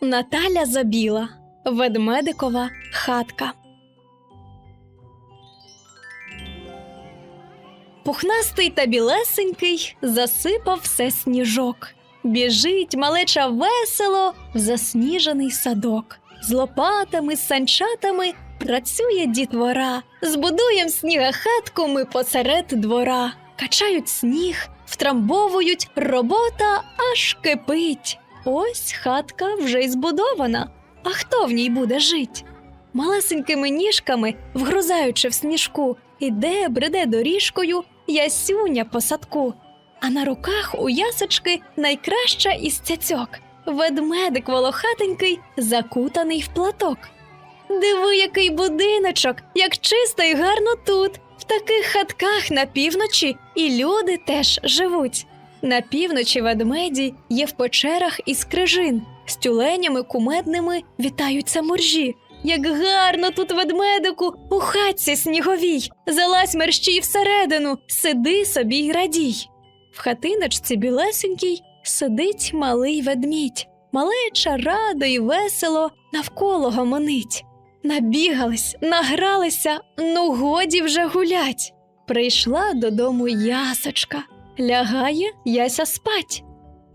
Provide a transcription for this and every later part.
Наталя Забіла, ведмедикова хатка. Пухнастий та білесенький засипав все сніжок. Біжить малеча весело в засніжений садок. З лопатами, з санчатами працює дітвора. Збудуєм сніга хатку ми посеред двора. Качають сніг, втрамбовують, робота аж кипить. Ось хатка вже й збудована. А хто в ній буде жить? Малесенькими ніжками, вгрузаючи в сніжку, іде, бреде доріжкою ясюня по садку. А на руках у ясочки найкраща із цяцьок. Ведмедик волохатенький, закутаний в платок. Диви, який будиночок, як чисто й гарно тут. В таких хатках на півночі і люди теж живуть. На півночі ведмеді є в печерах із крижин, з тюленями кумедними вітаються моржі. Як гарно тут ведмедику у хатці сніговій, залазь мерщій всередину, сиди собі й радій. В хатиночці білесенькій сидить малий ведмідь. Малеча радо й весело навколо гомонить. Набігались, награлися, ну годі вже гулять. Прийшла додому ясочка, лягає яся спать.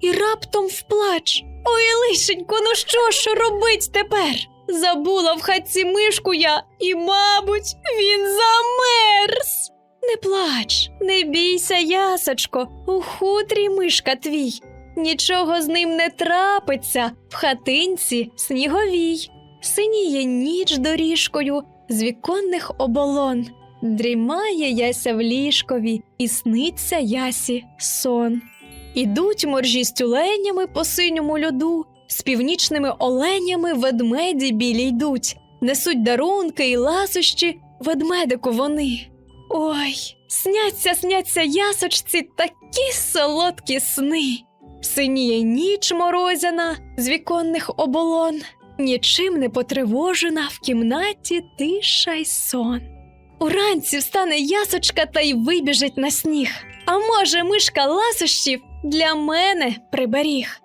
І раптом вплач. Ой, лишенько, ну що ж робить тепер? Забула в хатці мишку я, і, мабуть, він замерз. Не плач, не бійся, ясочко, у хутрі мишка твій. Нічого з ним не трапиться в хатинці сніговій. Синіє ніч доріжкою з віконних оболон. Дрімає яся в ліжкові, і сниться ясі сон. Ідуть моржі з тюленями по синьому льоду, з північними оленями ведмеді білі йдуть, несуть дарунки і ласощі ведмедику вони. Ой, сняться, сняться ясочці такі солодкі сни. Синіє ніч морозяна з віконних оболон, нічим не потривожена в кімнаті тиша й сон. Уранці встане ясочка та й вибіжить на сніг. А може, мишка ласощів для мене приберіг.